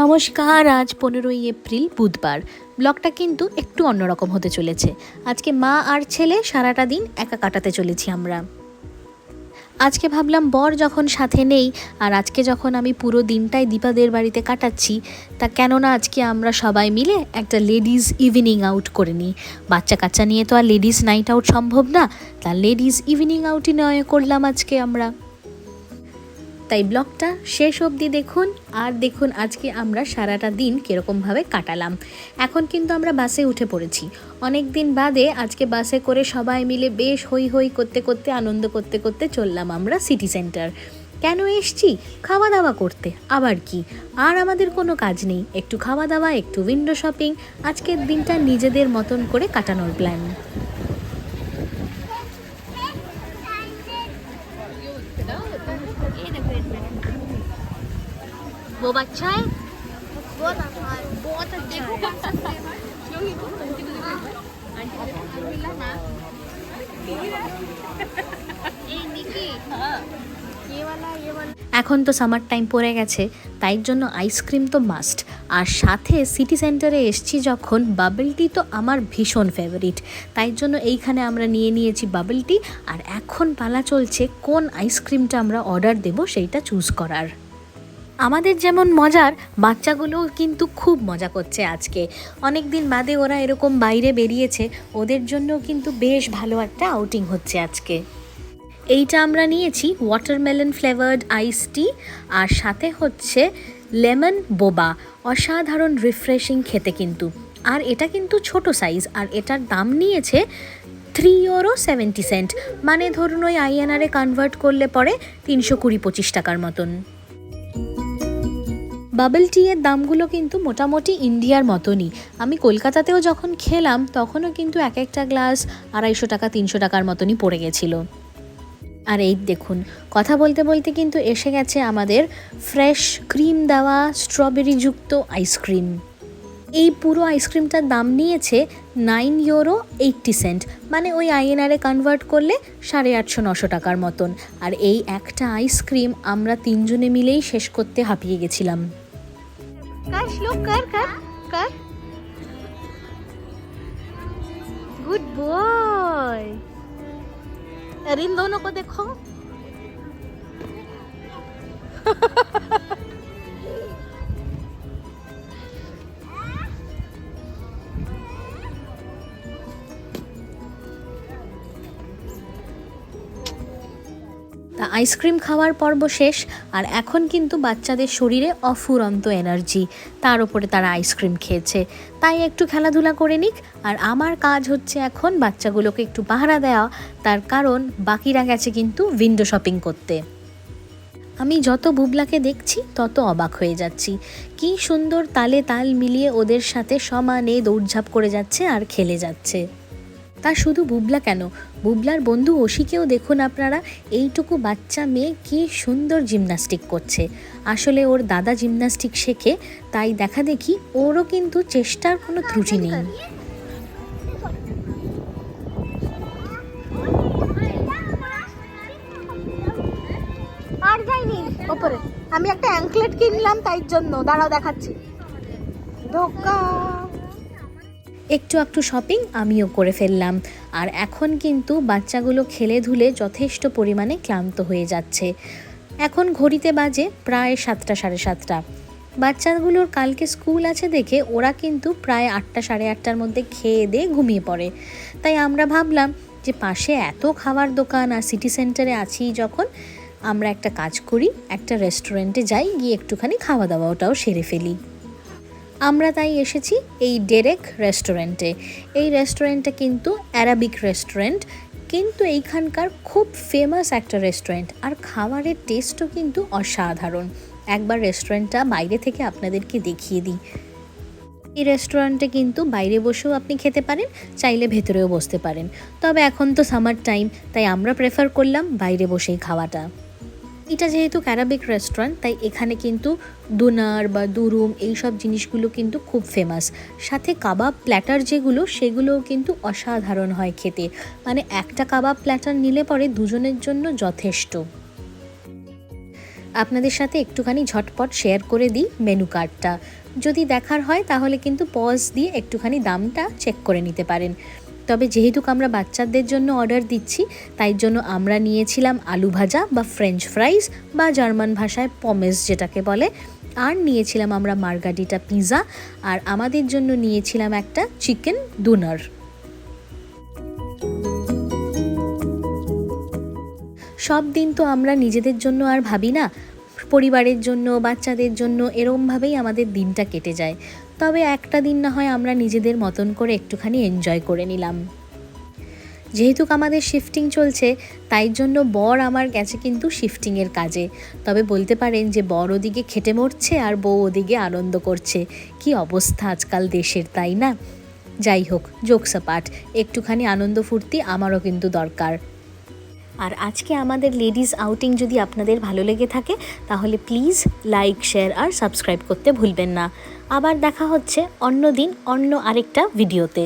নমস্কার, আজ পনেরোই এপ্রিল, বুধবার। ব্লগটা কিন্তু একটু অন্যরকম হতে চলেছে। আজকে মা আর ছেলে সারাটা দিন একা কাটাতে চলেছি আমরা। আজকে ভাবলাম বর যখন সাথে নেই, আর আজকে যখন আমি পুরো দিনটাই দীপাদের বাড়িতে কাটাচ্ছি, তা কেননা আজকে আমরা সবাই মিলে একটা লেডিস ইভিনিং আউট করে নিই। বাচ্চা কাচ্চা নিয়ে তো আর লেডিস নাইট আউট সম্ভব না, তা লেডিস ইভিনিং আউটই নয় করলাম আজকে আমরা। তাই ব্লগটা শেষ অবধি দেখুন, আর দেখুন আজকে আমরা সারাটা দিন কীরকমভাবে কাটালাম। এখন কিন্তু আমরা বাসে উঠে পড়েছি। অনেক দিন বাদে আজকে বাসে করে সবাই মিলে বেশ হই হই করতে করতে, আনন্দ করতে করতে চললাম আমরা সিটি সেন্টার। কেন এসছি? খাওয়া দাওয়া করতে। আবার কি? আর আমাদের কোনো কাজ নেই। একটু খাওয়া দাওয়া একটু উইন্ডো শপিং আজকের দিনটা নিজেদের মতন করে কাটানোর প্ল্যান वो बच्चा है बहुत अच्छा है बहुत अच्छा है ये वाला ये वाला এখন তো সামার টাইম পড়ে গেছে তাই জন্য আইসক্রিম তো মাস্ট আর সাথে সিটি সেন্টারে এসছি যখন বাবল টি তো আমার ভীষণ ফেভারিট তাই জন্য এইখানে আমরা নিয়ে নিয়েছি বাবল টি আর এখন পালা চলছে কোন আইসক্রিমটা আমরা অর্ডার দেব সেইটা চুজ করার আমাদের যেমন মজার, বাচ্চাগুলোও কিন্তু খুব মজা করছে আজকে। অনেক দিন বাদে ওরা এরকম বাইরে বেরিয়েছে, ওদের জন্য কিন্তু বেশ ভালো একটা আউটিং হচ্ছে আজকে। এইটা আমরা নিয়েছি ওয়াটারমেলন ফ্লেভার্ড আইস টি আর সাথে হচ্ছে লেমন বোবা অসাধারণ রিফ্রেশিং খেতে কিন্তু। আর এটা কিন্তু ছোট সাইজ আর এটার দাম নিয়েছে থ্রি ইউরো সেভেন্টি সেন্ট মানে ধরুন ওই আইএনআরে কনভার্ট করলে পরে তিনশো কুড়ি পঁচিশ টাকার মতন। বাবল টি এর দামগুলো কিন্তু মোটামুটি ইন্ডিয়ার মতনই। আমি কলকাতাতেও যখন খেলাম, তখনও কিন্তু এক একটা গ্লাস আড়াইশো টাকা, তিনশো টাকার মতনই পড়ে গেছিল। আর এই দেখুন, কথা বলতে বলতে কিন্তু এসে গেছে আমাদের ফ্রেশ ক্রিম দেওয়া স্ট্রবেরি যুক্ত আইসক্রিম এই পুরো আইসক্রিমটার দাম নিয়েছে নাইন ইউরো এইট্টি সেন্ট মানে ওই আইএনআরে কনভার্ট করলে সাড়ে আটশো, নশো টাকার মতন। আর এই একটা আইসক্রিম আমরা তিনজনে মিলেই শেষ করতে হাঁপিয়ে গেছিলাম। कर श्लोक कर कर कर। गुड बॉय अरे इन दोनों को देखो। তা আইসক্রিম খাওয়ার পর্ব শেষ, আর এখন কিন্তু বাচ্চাদের শরীরে অফুরন্ত এনার্জি। তার উপরে তারা আইসক্রিম খেয়েছে। তাই একটু খেলাধুলা করে নিক, আর আমার কাজ হচ্ছে এখন বাচ্চাগুলোকে একটু পাহারা দেওয়া। তার কারণ, বাকিরা গেছে কিন্তু উইন্ডো শপিং করতে। আমি যত বুবলাকে দেখছি, তত অবাক হয়ে যাচ্ছি। কি সুন্দর তালে তাল মিলিয়ে ওদের সাথে সমানে দৌড়ঝাঁপ করে যাচ্ছে আর খেলে যাচ্ছে। তা শুধু বুবলা কেন? বুবলার বন্ধু অশিকেও দেখুন আপনারা, এইটুকু বাচ্চা মেয়ে কি সুন্দর জিমনাস্টিক করছে। আসলে ওর দাদা জিমনাস্টিক শেখে, তাই দেখা দেখি ওরও কিন্তু চেষ্টার কোনো ত্রুটি নেই। আর যাইনি, ওপরে। আমি একটা অ্যাঙ্কলেট কিনলাম, তাই জন্য। দাঁড়াও দেখাচ্ছি। ধোকা। একটু একটু শপিং আমিও করে ফেললাম। আর এখন কিন্তু বাচ্চাগুলো খেলে ধুলে যথেষ্ট পরিমাণে ক্লান্ত হয়ে যাচ্ছে। এখন ঘড়িতে বাজে প্রায় সাতটা সাড়ে সাতটা। বাচ্চাগুলোর কালকে স্কুল আছে দেখে ওরা কিন্তু প্রায় আটটা সাড়ে আটটার মধ্যে খেয়ে দিয়ে ঘুমিয়ে পড়ে। তাই আমরা ভাবলাম যে পাশে এত খাবার দোকান আর সিটি সেন্টারে আছি যখন, আমরা একটা কাজ করি, একটা রেস্টুরেন্টে যাই, গিয়ে একটুখানি খাওয়া দাওয়াটাও সেরে ফেলি। আমরা তাই এসেছি এই ডেরেক রেস্টুরেন্টে। এই রেস্টুরেন্টটা কিন্তু অ্যারাবিক রেস্টুরেন্ট, কিন্তু এইখানকার খুব ফেমাস একটা রেস্টুরেন্ট, আর খাবারের টেস্টও কিন্তু অসাধারণ। একবার রেস্টুরেন্টটা বাইরে থেকে আপনাদেরকে দেখিয়ে দিই। এই রেস্টুরেন্টে কিন্তু বাইরে বসেও আপনি খেতে পারেন, চাইলে ভেতরেও বসতে পারেন। তবে এখন তো সামার টাইম, তাই আমরা প্রেফার করলাম বাইরে বসেই খাওয়াটা। এটা যেহেতু ক্যারাবিক রেস্টুরেন্ট তাই এখানে কিন্তু দুনার বা দুরুম এই সব জিনিসগুলো কিন্তু খুব ফেমাস সাথে কাবাব প্ল্যাটার যেগুলো, সেগুলোও কিন্তু অসাধারণ হয় খেতে। মানে একটা কাবাব প্ল্যাটার নিলে পরে দুজনের জন্য যথেষ্ট। আপনাদের সাথে একটুখানি ঝটপট শেয়ার করে দিই মেনু কার্ডটা যদি দেখার হয়, তাহলে কিন্তু পজ দিয়ে একটুখানি দামটা চেক করে নিতে পারেন। তবে যেহেতু আমরা বাচ্চাদের জন্য অর্ডার দিচ্ছি, তাই জন্য আমরা নিয়েছিলাম আলু ভাজা বা ফ্রেঞ্চ ফ্রাইজ বা জার্মান ভাষায় পমেস যেটাকে বলে। আর নিয়েছিলাম আমরা মার্গারিটা পিৎজা আর আমাদের জন্য নিয়েছিলাম একটা চিকেন ডুনার সব দিন তো আমরা নিজেদের জন্য আর ভাবি না, পরিবারের জন্য, বাচ্চাদের জন্য, এরমভাবেই আমাদের দিনটা কেটে যায়। তবে একটা দিন না হয় আমরা নিজেদের মতন করে একটুখানি এনজয় করে নিলাম। যেহেতু আমাদের শিফটিং চলছে, তাই জন্য বর আমার গেছে কিন্তু শিফটিংয়ের কাজে। তবে বলতে পারেন যে বর ওদিকে খেটে মরছে আর বউ ওদিকে আনন্দ করছে। কি অবস্থা আজকাল দেশের, তাই না? যাই হোক জোকসাপাট একটুখানি আনন্দ ফুর্তি আমারও কিন্তু দরকার। আর আজকে আমাদের লেডিস আউটিং যদি আপনাদের ভালো লেগে থাকে, তাহলে প্লিজ লাইক শেয়ার আর সাবস্ক্রাইব করতে ভুলবেন না। আবার দেখা হচ্ছে অন্য দিন অন্য আরেকটা ভিডিওতে।